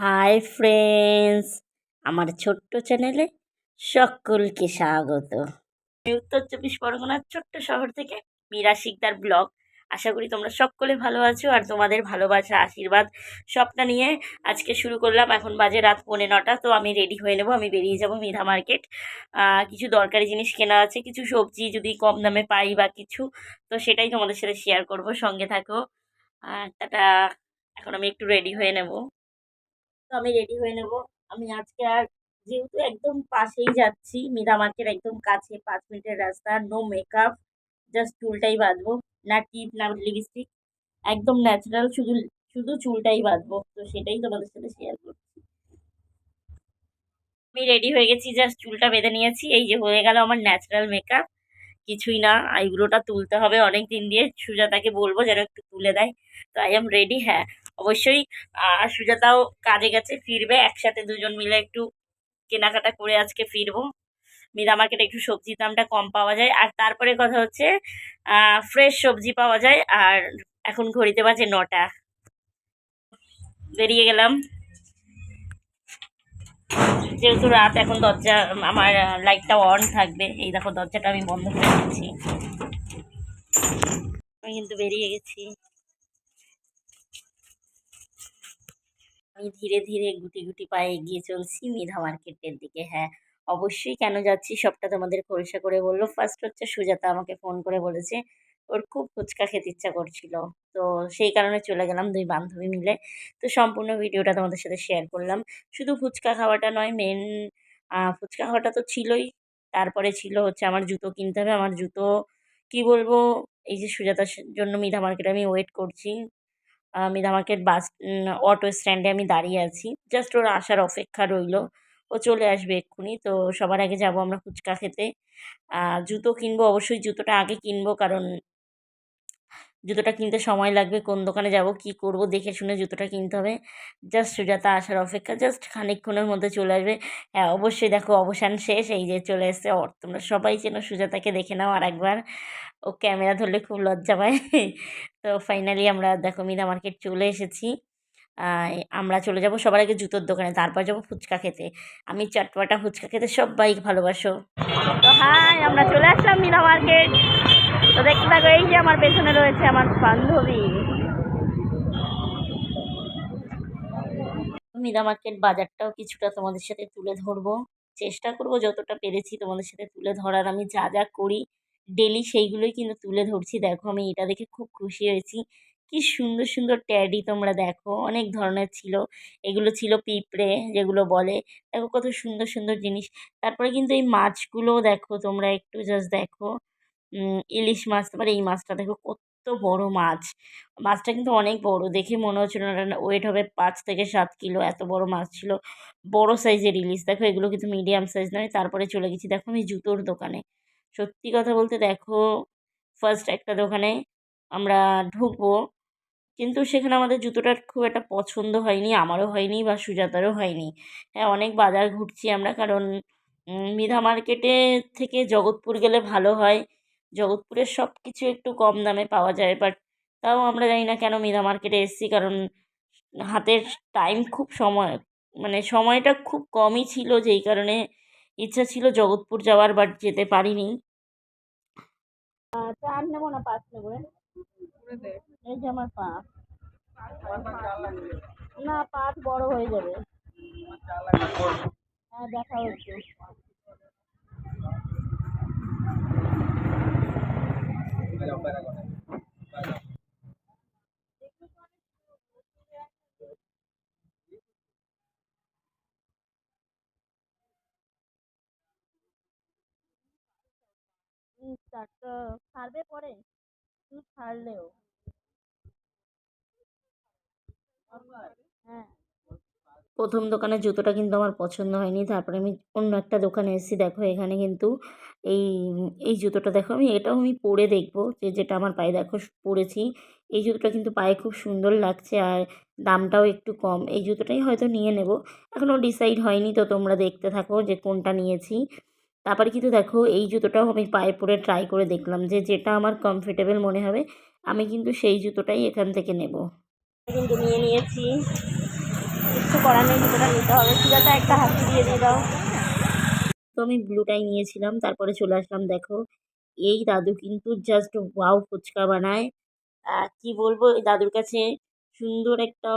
Hi friends আমার ছোট্ট চ্যানেলে সকলকে স্বাগত। উত্তর চব্বিশ পরগনার ছোট্ট শহর থেকে মীরা শিকদার ব্লগ। আশা করি তোমরা সকলে ভালো আছো আর তোমাদের ভালোবাসা, আশীর্বাদ সবটা নিয়ে আজকে শুরু করলাম। এখন বাজে রাত পৌনে নটা, তো আমি রেডি হয়ে নেব। আমি বেরিয়ে যাব মিধা মার্কেট কিছু দরকারি জিনিস কেনা আছে, কিছু সবজি যদি কম দামে পাই বা কিছু, তো সেটাই তোমাদের সাথে শেয়ার করব। সঙ্গে থাকো। টাটা। এখন আমি একটু রেডি হয়ে নেব। তো আমি রেডি হয়ে নেব। আমি আজকে আর যেহেতু একদম পাশেই যাচ্ছি মীরা মার্কেট একদম কাছে, পাঁচ মিনিটের রাস্তা নো মেকআপ জাস্ট চুলটাই বাঁধবো। না টিপ না লিপস্টিক একদম ন্যাচারাল শুধু শুধু চুলটাই বাঁধবো। তো সেটাই তোমাদের সাথে শেয়ার করছি। আমি রেডি হয়ে গেছি জাস্ট চুলটা বেঁধে নিয়েছি। এই যে হয়ে গেল আমার ন্যাচারাল মেকআপ কিছুই না আইব্রোটা তুলতে হবে। অনেক দিন দিয়ে সুজাতাকে বলব যেন একটু তুলে দেয়। তো আই এম রেডি হ্যাঁ। অবশ্যই সুজাতাও কাজে গেছে, ফিরবে, একসাথে দুজন মিলে একটু কেনাকাটা করে আজকে ফিরবো। মিরা মার্কেটে একটু সবজির দামটা কম পাওয়া যায়। আর তারপরে কথা হচ্ছে ফ্রেশ সবজি পাওয়া যায়, আর এখন ঘড়িতে বাজে নটা। বেরিয়ে গেলাম। যেহেতু রাত, এখন দরজা, আমার লাইটটা অন থাকবে। এই দেখো দরজাটা আমি বন্ধ করে দিচ্ছি। আমি কিন্তু বেরিয়ে গেছি। আমি ধীরে ধীরে গুটি গুটি পায়ে এগিয়ে চলছি মিধা মার্কেটের দিকে। হ্যাঁ অবশ্যই কেন যাচ্ছি সবটা তোমাদের খোলসা করে বলল। ফার্স্ট হচ্ছে সুজাতা আমাকে ফোন করে বলেছে, ওর খুব ফুচকা খেতে ইচ্ছা করছিল। তো সেই কারণে চলে গেলাম দুই বান্ধবী মিলে। তো সম্পূর্ণ ভিডিওটা তোমাদের সাথে শেয়ার করলাম। শুধু ফুচকা খাওয়াটা নয় মেন ফুচকা খাওয়াটা তো ছিলই। তারপরে ছিল হচ্ছে আমার জুতো কিনতে হবে। আমার জুতো, কি বলব, এই যে সুজাতার জন্য মিধা মার্কেটে আমি ওয়েট করছি। মিধা মার্কেট বাস অটো স্ট্যান্ডে আমি দাঁড়িয়ে আছি। জাস্ট ওর আসার অপেক্ষা রইল। ও চলে আসবে এক্ষুনি। তো সবার আগে যাব আমরা ফুচকা খেতে। জুতো কিনবো, অবশ্যই জুতোটা আগে কিনবো, কারণ জুতোটা কিনতে সময় লাগবে, কোন দোকানে যাব, কি করব, দেখে শুনে জুতোটা কিনতে হবে। জাস্ট সুজাতা আসার অপেক্ষা জাস্ট খানিকক্ষণের মধ্যে চলে আসবে। হ্যাঁ অবশ্যই দেখো, অবসান শেষ, এই যে চলে এসছে তোমরা সবাই চেনো সুজাতাকে দেখে নাও আর একবার ও ক্যামেরা ধরলে খুব লজ্জা পায়। তো ফাইনালি আমরা দেখো মিনা মার্কেট চলে এসেছি। আমরা চলে যাব সবার আগে জুতোর দোকানে, তারপর যাব ফুচকা খেতে। আমি চটপাটা ফুচকা খেতে সবাই ভালোবাসো। তো হাই, আমরা চলে আসলাম মিনা মার্কেট তো দেখতে থাকো, এই যে আমার পেছনে রয়েছে আমার বান্ধবী। মিনা মার্কেট বাজারটাও কিছুটা তোমাদের সাথে তুলে ধরবো। চেষ্টা করব যতটা পেরেছি তোমাদের সাথে তুলে ধরার। আমি যা যা করি ডেলি সেইগুলোই কিন্তু তুলে ধরছি। দেখো, আমি এটা দেখে খুব খুশি হয়েছি। কি সুন্দর সুন্দর ট্যাডি তোমরা দেখো। অনেক ধরনের ছিল। এগুলো ছিল পিঁপড়ে, যেগুলো বলে। দেখো কত সুন্দর সুন্দর জিনিস। তারপরে কিন্তু এই মাছগুলোও দেখো, তোমরা একটু জাস্ট দেখো। ইলিশ মাছ, তারপরে এই মাছটা দেখো কত বড় মাছ। মাছটা কিন্তু অনেক বড়। দেখে মনে হচ্ছিল না ওয়েট হবে পাঁচ থেকে সাত কিলো। এত বড় মাছ ছিল। বড় সাইজের ইলিশ। দেখো এগুলো কিন্তু মিডিয়াম সাইজ নয়। তারপরে চলে গেছি। দেখো আমি জুতোর দোকানে। সত্যি কথা বলতে দেখো ফার্স্ট একটা দোকানে আমরা ঢুকবো। কিন্তু সেখানে আমাদের জুতোটার খুব একটা পছন্দ হয়নি, আমারও হয়নি বা সুজাতারও হয়নি। হ্যাঁ অনেক বাজার ঘুরছি আমরা কারণ মিধা মার্কেটে থেকে জগৎপুর গেলে ভালো হয়। জগৎপুরের সব কিছু একটু কম দামে পাওয়া যায় বাট তাও আমরা জানি না কেন মিধা মার্কেটে এসেছি কারণ হাতের টাইম খুব সময় মানে সময়টা খুব কমই ছিল যেই কারণে ইচ্ছা ছিল জগৎপুর যাওয়ার বাট যেতে পারিনি। চার নেব না পাঁচ নেব? এই যে আমার পাঁচ না পাঁচ বড় হয়ে যাবে। হ্যাঁ দেখা হচ্ছে। চারটা ছাড়বে পরে? শুধু ছাড়লেও। হ্যাঁ। প্রথম দোকানে জুতোটা কিন্তু আমার পছন্দ হয়নি। তারপরে আমি অন্য একটা দোকানে এসেছি। দেখো এখানে কিন্তু এই এই জুতোটা দেখো আমি এটাও আমি পরে দেখব যে যেটা আমার পায়ে দেখো পরেছি। এই জুতোটা কিন্তু পায়ে খুব সুন্দর লাগছে আর দামটাও একটু কম। এই জুতোটাই হয়তো নিয়ে নেব। এখনও ডিসাইড হয়নি তো তোমরা দেখতে থাকো যে কোনটা নিয়েছি। তারপরে কিন্তু দেখো এই জুতোটাও আমি পায়ে পরে ট্রাই করে দেখলাম যে যেটা আমার কমফর্টেবল মনে হবে আমি কিন্তু সেই জুতোটাই এখান থেকে নেব। কিন্তু নিয়ে নিয়েছি। কিচ্ছু করার নেই জুতোটা নিতে হবে। ঠিক আছে একটা হাতি দিয়ে দিয়ে দাও। তো আমি ব্লুটাই নিয়েছিলাম তারপরে চলে আসলাম দেখো এই দাদু কিন্তু জাস্ট ওয়াও ফুচকা বানায়। কি বলব এই দাদুর কাছে সুন্দর একটা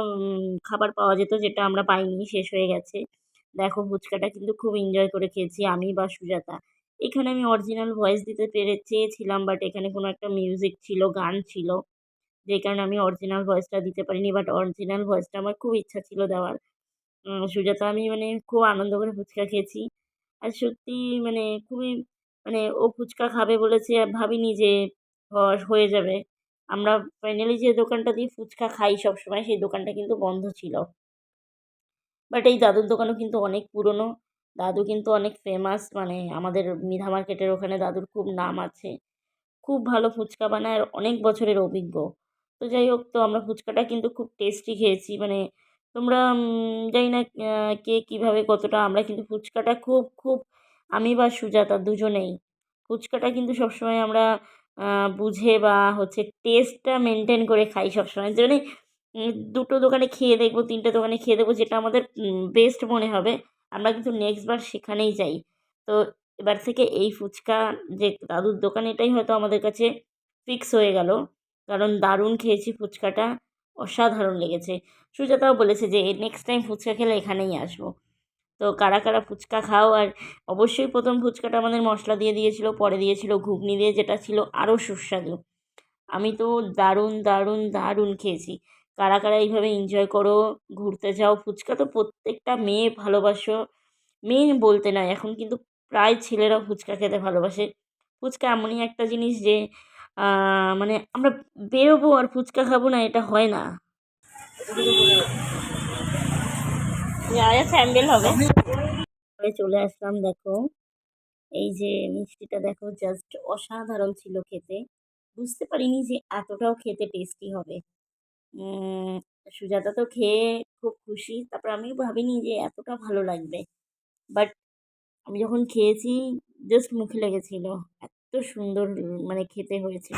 খাবার পাওয়া যেত যেটা আমরা পাইনি শেষ হয়ে গেছে। দেখো ফুচকাটা কিন্তু খুব এনজয় করে খেয়েছি, আমি বা সুজাতা। এখানে আমি অরিজিনাল ভয়েস দিতে পেরে, চেয়েছিলাম বাট এখানে কোনো একটা মিউজিক ছিল, গান ছিল, যে কারণে আমি অরিজিনাল ভয়েসটা দিতে পারিনি বাট অরিজিনাল ভয়েসটা আমার খুব ইচ্ছা ছিল দেওয়ার। সুজাতা, আমি মানে খুব আনন্দ করে ফুচকা খেয়েছি। আর সত্যি মানে খুবই মানে ও ফুচকা খাবে বলেছে ভাবিনি যে হয়ে যাবে। আমরা ফাইনালি যে দোকানটা দিয়ে ফুচকা খাই সবসময়, সেই দোকানটা কিন্তু বন্ধ ছিল। বাট এই দাদুর দোকানও কিন্তু অনেক পুরনো। দাদু কিন্তু অনেক ফেমাস মানে আমাদের মিধা মার্কেটের ওখানে দাদুর খুব নাম আছে। খুব ভালো ফুচকা বানায় আর অনেক বছরের অভিজ্ঞ। তো যাই হোক, তো আমরা ফুচকাটা কিন্তু খুব টেস্টি খেয়েছি। মানে তোমরা জানি না কে কীভাবে কতটা, আমরা কিন্তু ফুচকাটা খুব খুব, আমি বা সুজাতা দুজনেই। ফুচকাটা কিন্তু সবসময় আমরা বুঝে বা হচ্ছে টেস্টটা মেনটেন করে খাই সবসময়। মানে দুটো দোকানে খেয়ে দেখব, তিনটে দোকানে খেয়ে দেখব, যেটা আমাদের বেস্ট মনে হবে। আমরা কিন্তু নেক্সট বার সেখানেই যাই। তো এবার থেকে এই ফুচকা যে দাদুর দোকান, এটাই হয়তো আমাদের কাছে ফিক্স হয়ে গেল। কারণ দারুণ খেয়েছি ফুচকাটা, অসাধারণ লেগেছে। সুজাতাও বলেছে যে নেক্সট টাইম ফুচকা খেলে এখানেই আসব। তো কারা কারা ফুচকা খাও, আর অবশ্যই প্রথম ফুচকাটা আমাদের মশলা দিয়ে দিয়েছিল, পরে দিয়েছিল ঘুগনি দিয়ে, যেটা ছিল আরও সুস্বাদু। আমি তো দারুণ দারুণ দারুণ খেয়েছি। কারা কারা এইভাবে এনজয় করো ঘুরতে যাও ফুচকা তো প্রত্যেকটা মেয়ে ভালোবাসো। মেয়ে বলতে নয় এখন কিন্তু প্রায় ছেলেরা ফুচকা খেতে ভালোবাসে। ফুচকা এমনই একটা জিনিস যে মানে আমরা বেরোবো আর ফুচকা খাব না এটা হয় না। স্যান্ডেল হবে। চলে আসলাম দেখো। এই যে মিষ্টিটা দেখো জাস্ট অসাধারণ ছিল খেতে। বুঝতে পারিনি যে এতটাও খেতে টেস্টি হবে। সুজাতা তো খেয়ে খুব খুশি। তারপর আমিও ভাবিনি যে এতটা ভালো লাগবে। বাট আমি যখন খেয়েছি জাস্ট মুখে লেগেছিল। এত সুন্দর মানে খেতে হয়েছিল।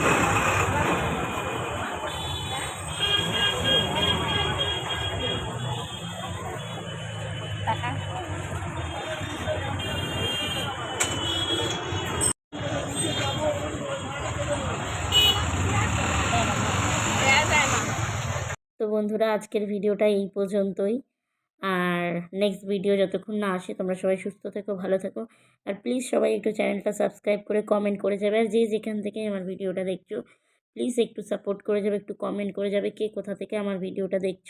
বন্ধুরা, আজকের ভিডিওটা এই পর্যন্তই। আর নেক্সট ভিডিও যতক্ষণ না আসে, তোমরা সবাই সুস্থ থেকো, ভালো থেকো। আর প্লিজ সবাই একটু চ্যানেলটা সাবস্ক্রাইব করে কমেন্ট করে যাবে। আর যে যেখান থেকে আমার ভিডিওটা দেখছ প্লিজ একটু সাপোর্ট করে যাবে, একটু কমেন্ট করে যাবে কে কোথা থেকে আমার ভিডিওটা দেখছ।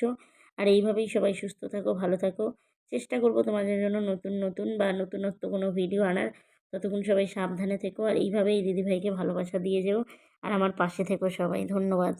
আর এইভাবেই সবাই সুস্থ থাকো, ভালো থাকো। চেষ্টা করব তোমাদের জন্য নতুন নতুন বা নতুনত্ব কোনো ভিডিও আনার। ততক্ষণ সবাই সাবধানে থেকো। আর এইভাবেই দিদিভাইকে ভালোবাসা দিয়ে যেও। আর আমার পাশে থেকো সবাই। ধন্যবাদ।